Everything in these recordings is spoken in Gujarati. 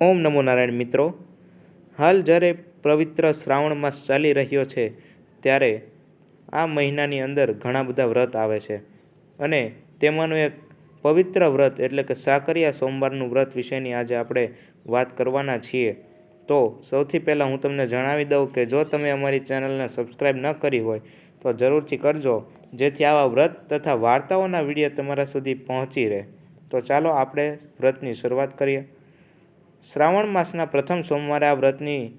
ઓમ નમો નારાયણ મિત્રો. હાલ જ્યારે પવિત્ર શ્રાવણ માસ ચાલી રહ્યો છે, ત્યારે આ મહિનાની અંદર ઘણા બધા વ્રત આવે છે. અને તેમાંનું એક પવિત્ર વ્રત એટલે કે સાકરિયા સોમવારનું વ્રત વિશેની આજે આપણે વાત કરવાના છીએ. તો સૌથી પહેલાં હું તમને જણાવી દઉં કે જો તમે અમારી ચેનલને સબસ્ક્રાઈબ ન કરી હોય, તો જરૂરથી કરજો, જેથી આવા વ્રત તથા વાર્તાઓના વીડિયો તમારા સુધી પહોંચી રહે. તો ચાલો આપણે વ્રતની શરૂઆત કરીએ. શ્રાવણ માસના પ્રથમ સોમવારે આ વ્રતની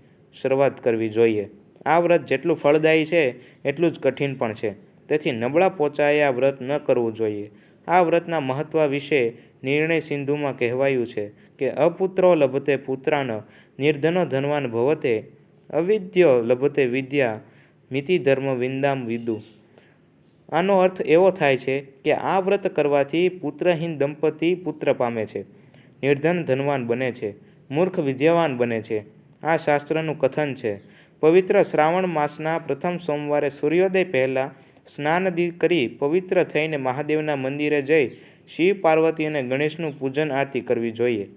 શરૂઆત કરવી જોઈએ. આ વ્રત જેટલું ફળદાયી છે, એટલું જ કઠિન પણ છે. તેથી નબળા પોચાએ આ વ્રત ન કરવું જોઈએ. આ વ્રતના મહત્ત્વ વિશે નિર્ણય સિંધુમાં કહેવાયું છે કે, અપુત્રો લભતે પુત્રાન, નિર્ધનો ધનવાન ભવતે, અવિદ્યો લભતે વિદ્યા, મિતિ ધર્મ વિંદામ વિદુ. આનો અર્થ એવો થાય છે કે, આ વ્રત કરવાથી પુત્રહીન દંપતી પુત્ર પામે છે. નિર્ધન ધનવાન બને છે. મૂર્ખ વિદ્યાવાન બને છે. આ શાસ્ત્રનું કથન છે. પવિત્ર શ્રાવણ માસના પ્રથમ સોમવારે સૂર્યોદય પહેલાં સ્નાન કરી પવિત્ર થઈને મહાદેવના મંદિરે જઈ શિવ, પાર્વતી અને ગણેશનું પૂજન આરતી કરવી જોઈએ.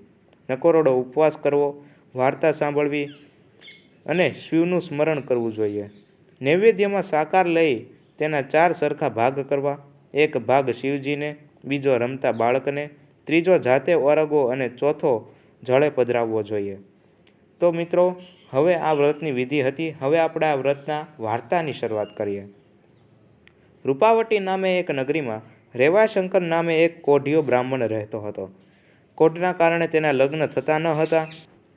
નકોરડો ઉપવાસ કરવો, વાર્તા સાંભળવી અને શિવનું સ્મરણ કરવું જોઈએ. નૈવેદ્યમાં સાકાર લઈ તેના ચાર સરખા ભાગ કરવા. એક ભાગ શિવજીને, બીજો રમતા બાળકને, ત્રીજો જાતે ઓરગો અને ચોથો જળે પધરાવવો જોઈએ. તો મિત્રો, હવે આ વ્રતની વિધિ હતી. હવે આપણે આ વ્રતના વાર્તાની શરૂઆત કરીએ. રૂપાવટી નામે એક નગરીમાં રેવાશંકર નામે એક કોઢિયો બ્રાહ્મણ રહેતો હતો. કોઢના કારણે તેના લગ્ન થતા ન હતા.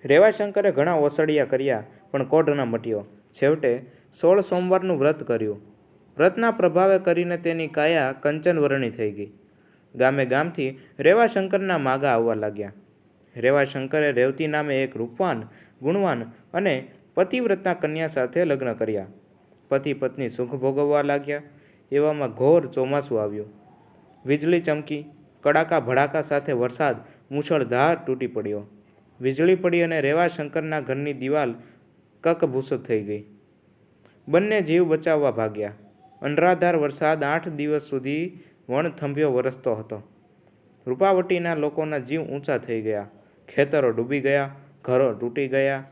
રેવાશંકરે ઘણા ઓસડિયા કર્યા, પણ કોઢ ન મટ્યો. છેવટે સોળ સોમવારનું વ્રત કર્યું. વ્રતના પ્રભાવે કરીને તેની કાયા કંચનવરણી થઈ ગઈ. ગામે ગામથી રેવાશંકરના માગા આવવા લાગ્યા. રેવાશંકરે રેવતી નામે એક રૂપવાન, ગુણવાન અને પતિવ્રતના કન્યા સાથે લગ્ન કર્યા. પતિ પત્ની સુખ ભોગવવા લાગ્યા. એવામાં ઘોર ચોમાસું આવ્યું. વીજળી ચમકી, કડાકા ભડાકા સાથે વરસાદ મૂછળધાર તૂટી પડ્યો. વીજળી પડી અને રેવાશંકરના ઘરની દિવાલ કકભૂસત થઈ ગઈ. બંને જીવ બચાવવા ભાગ્યા. અનરાધાર વરસાદ આઠ દિવસ સુધી વણથંભ્યો વરસતો હતો. રૂપાવટીના લોકોના જીવ ઊંચા થઈ ગયા. ખેતરો ડૂબી ગયા, ઘરો તૂટી ગયા.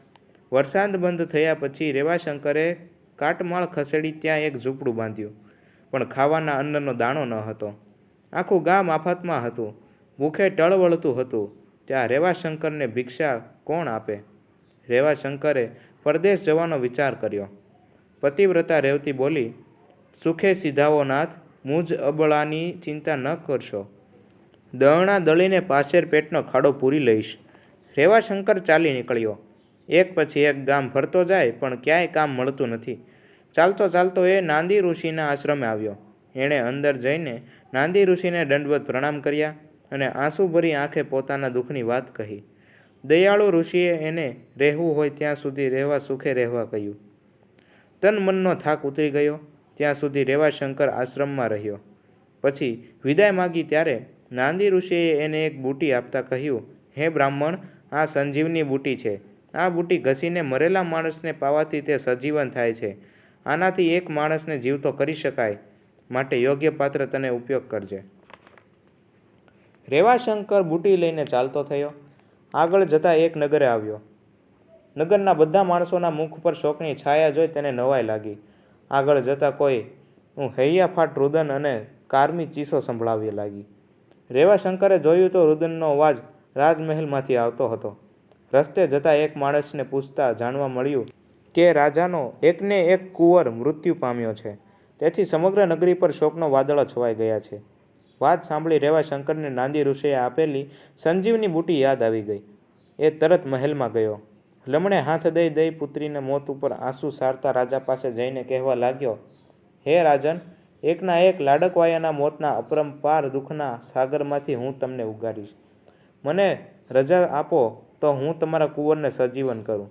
વરસાદ બંધ થયા પછી રેવાશંકરે કાટમાળ ખસેડી ત્યાં એક ઝૂંપડું બાંધ્યું. પણ ખાવાના અન્નનો દાણો ન હતો. આખું ગામ આફતમાં હતું. ભૂખે ટળવળતું હતું. ત્યાં રેવાશંકરને ભિક્ષા કોણ આપે? રેવાશંકરે પરદેશ જવાનો વિચાર કર્યો. પતિવ્રતા રેવતી બોલી, સુખે સીધાવો નાથ, મુજ અબળાની ચિંતા ન કરશો. દળણા દળીને પાછેર પેટનો ખાડો પૂરી લઈશ. રેવાશંકર ચાલી નીકળ્યો. એક પછી એક ગામ ફરતો જાય, પણ ક્યાંય કામ મળતું નથી. ચાલતો ચાલતો એ નાંદી ઋષિના આશ્રમે આવ્યો. એણે અંદર જઈને નાંદી ઋષિને દંડવત પ્રણામ કર્યા અને આંસુભરી આંખે પોતાના દુઃખની વાત કહી. દયાળુ ઋષિએ એને રહેવું હોય ત્યાં સુધી રહેવા સુખે રહેવા કહ્યું. તન મનનો થાક ઉતરી ગયો, ત્યાં સુધી રેવાશંકર આશ્રમમાં રહ્યો. પછી વિદાય માગી ત્યારે નાંદી ઋષિએ એને એક બુટી આપતા કહ્યું, હે બ્રાહ્મણ આ સંજીવની બુટી છે. આ બુટી ઘસીને મરેલા માણસને પાવાથી તે સજીવન થાય છે. આનાથી એક માણસને જીવતો કરી શકાય. માટે યોગ્ય પાત્ર તને ઉપયોગ કરજે. રેવાશંકર બુટી લઈને ચાલતો થયો. આગળ જતાં એક નગરે આવ્યો. નગરના બધા માણસોના મુખ પર શોકની છાયા જોઈ તેને નવાઈ લાગી. આગળ જતાં કોઈ, હું હૈયાફાટ રુદન અને કારમી ચીસો સંભળાવી લાગી. રેવાશંકરે જોયું તો રુદનનો અવાજ રાજમહેલમાંથી આવતો હતો. રસ્તે જતાં એક માણસને પૂછતા જાણવા મળ્યું કે, રાજાનો એકને એક કુંવર મૃત્યુ પામ્યો છે. તેથી સમગ્ર નગરી પર શોકનો વાદળો છવાઈ ગયા છે. વાત સાંભળી રેવાશંકરને નાંદી ઋષિએ આપેલી સંજીવની બુટી યાદ આવી ગઈ. એ તરત મહેલમાં ગયો. લમણે હાથ દઈ દઈ પુત્રીને મોત ઉપર આંસુ સારતા રાજા પાસે જઈને કહેવા લાગ્યો, હે રાજન, એકના એક લાડકવાયાના મોતના અપરંપાર દુઃખના સાગરમાંથી હું તમને ઉગારીશ. મને રજા આપો તો હું તમારા કુંવરને સજીવન કરું.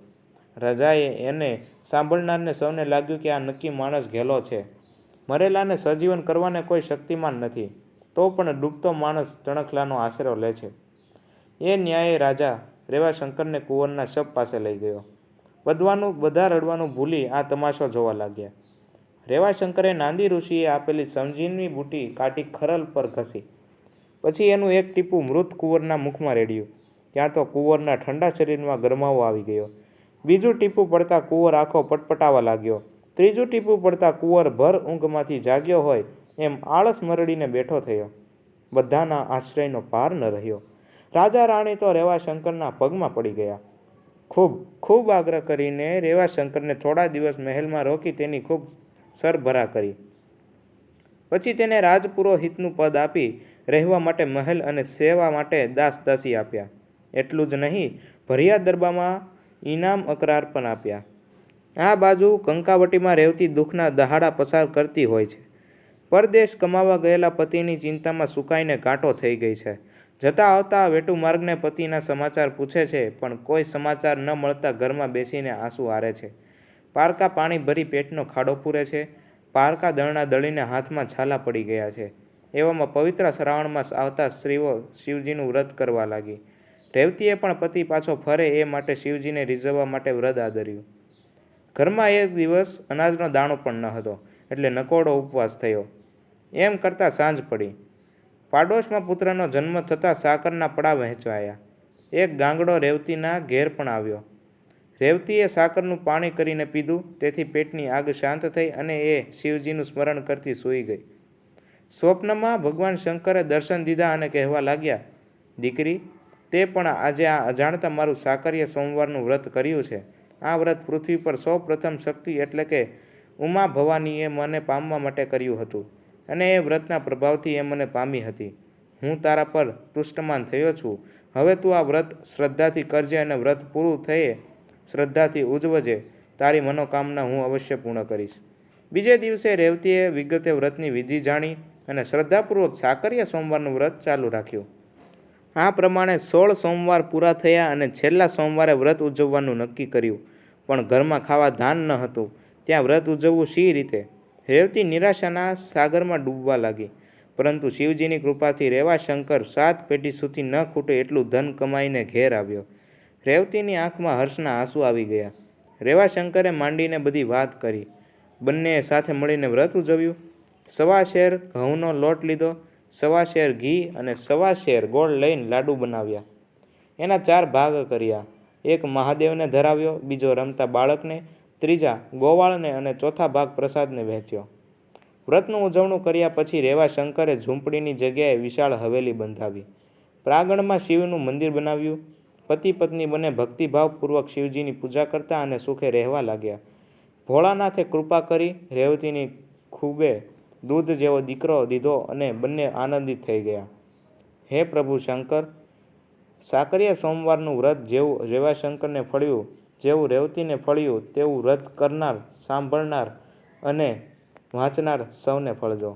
રજાએ એને સાંભળનારને સૌને લાગ્યું કે આ નક્કી માણસ ઘેલો છે. મરેલાને સજીવન કરવાને કોઈ શક્તિમાન નથી, તો પણ ડૂબતો માણસ ચણખલાનો આશરો લે છે. એ ન્યાયે રાજા રેવાશંકરને કુંવરના શબ પાસે લઈ ગયો. બધવાનું બધા રડવાનું ભૂલી આ તમાશો જોવા લાગ્યા. રેવાશંકરે નાંદી ઋષિએ આપેલી સમજીની બુટી કાઢી ખરલ પર ઘસી. પછી એનું એક ટીપું મૃત કુંવરના મુખમાં રેડ્યું. ત્યાં તો કુંવરના ઠંડા શરીરમાં ગરમાવો આવી ગયો. બીજું ટીપું પડતા કુંવર આંખો પટપટાવા લાગ્યો. ત્રીજું ટીપું પડતા કુંવર ભર ઊંઘમાંથી જાગ્યો હોય એમ આળસ મરડીને બેઠો થયો. બધાના આશ્રયનો પાર ન રહ્યો. રાજા રાણી તો રેવાશંકરના પગમાં પડી ગયા. ખૂબ ખૂબ આગ્રહ કરીને રેવાશંકરને થોડા દિવસ મહેલમાં રોકી તેની ખૂબ સરભરા કરી. પછી તેને રાજપુરોહિતનું પદ આપી રહેવા માટે મહેલ અને સેવા માટે દાસ દાસી આપ્યા. એટલું જ નહીં, ભરિયા દરબામાં ઇનામ અકરાર પણ આપ્યા. આ બાજુ કંકાવટીમાં રહેતી દુઃખના દહાડા પસાર કરતી હોય છે. પરદેશ કમાવા ગયેલા પતિની ચિંતામાં સુકાઈને કાંટો થઈ ગઈ છે. જતા આવતા વેટુ માર્ગને પતિના સમાચાર પૂછે છે, પણ કોઈ સમાચાર ન મળતા ઘરમાં બેસીને આંસુ આરે છે. પારકા પાણી ભરી પેટનો ખાડો પૂરે છે. પારકા દળના દળીને હાથમાં છાલા પડી ગયા છે. એવામાં પવિત્ર શ્રાવણમાં આવતા સ્ત્રીઓ શિવજીનું વ્રત કરવા લાગી. રેવતીએ પણ પતિ પાછો ફરે એ માટે શિવજીને રીઝવવા માટે વ્રત આદર્યું. ઘરમાં એક દિવસ અનાજનો દાણો પણ ન હતો, એટલે નકોડો ઉપવાસ થયો. એમ કરતાં સાંજ પડી. પાડોશમાં પુત્રનો જન્મ થતાં સાકરના પડા વહેંચાયા એક ગાંગડો રેવતીના ઘેર પણ આવ્યો. રેવતીએ સાકરનું પાણી કરીને પીધું, તેથી પેટની આગ શાંત થઈ અને એ શિવજીનું સ્મરણ કરતી સૂઈ ગઈ. સ્વપ્નમાં ભગવાન શંકરે દર્શન દીધા અને કહેવા લાગ્યા, દીકરી, તે પણ આજે આ અજાણતા મારું સાકર્ય સોમવારનું વ્રત કર્યું છે. આ વ્રત પૃથ્વી પર સૌ પ્રથમ શક્તિ એટલે કે ઉમા ભવાનીએ મને પામવા માટે કર્યું હતું અને એ વ્રતના પ્રભાવથી એ મને પામી હતી. હું તારા પર તૃષ્ટમાન થયો છું. હવે તું આ વ્રત શ્રદ્ધાથી કરજે અને વ્રત પૂરું થયે, શ્રદ્ધાથી ઉજવજે. તારી મનોકામના હું અવશ્ય પૂર્ણ કરીશ. બીજે દિવસે રેવતીએ વિગતે વ્રતની વિધિ જાણી અને શ્રદ્ધાપૂર્વક સાકરિયા સોમવારનું વ્રત ચાલુ રાખ્યું. આ પ્રમાણે સોળ સોમવાર પૂરા થયા અને છેલ્લા સોમવારે વ્રત ઉજવવાનું નક્કી કર્યું. પણ ઘરમાં ખાવા ધાન ન હતું. ત્યાં વ્રત ઉજવવું શી રીતે? રેવતી નિરાશાના સાગરમાં ડૂબવા લાગી. પરંતુ શિવજીની કૃપાથી રેવાશંકર સાત પેઢી સુધી ન ખૂટે એટલું ધન કમાઈને ઘેર આવ્યો. રેવતીની આંખમાં હર્ષના આંસુ આવી ગયા. રેવાશંકરે માંડીને બધી વાત કરી. બંનેએ સાથે મળીને વ્રત ઉજવ્યું. સવા શેર ઘઉંનો લોટ લીધો, સવા શેર ઘી અને સવા શેર ગોળ લઈને લાડુ બનાવ્યા. એના ચાર ભાગ કર્યા. એક મહાદેવને ધરાવ્યો, બીજો રમતા બાળકને, ત્રીજા ગોવાળને અને ચોથા ભાગ પ્રસાદને વહેંચ્યો. વ્રતનું ઉજવણું કર્યા પછી રેવા શંકરે ઝૂંપડીની જગ્યાએ વિશાળ હવેલી બંધાવી. પ્રાંગણમાં શિવનું મંદિર બનાવ્યું. પતિ પત્ની બંને ભક્તિભાવપૂર્વક શિવજીની પૂજા કરતા અને સુખે રહેવા લાગ્યા. ભોળાનાથે કૃપા કરી રેવતીની ખૂબે દૂધ જેવો દીકરો દીધો અને બંને આનંદિત થઈ ગયા. હે પ્રભુ શંકર સાકરિયા સોમવારનું વ્રત જેવું રેવાશંકરને ફળ્યું, જેવું રેવતીને ફળ્યું, તેવું વ્રત કરનાર, સાંભળનાર અને વાંચનાર સૌને ફળજો.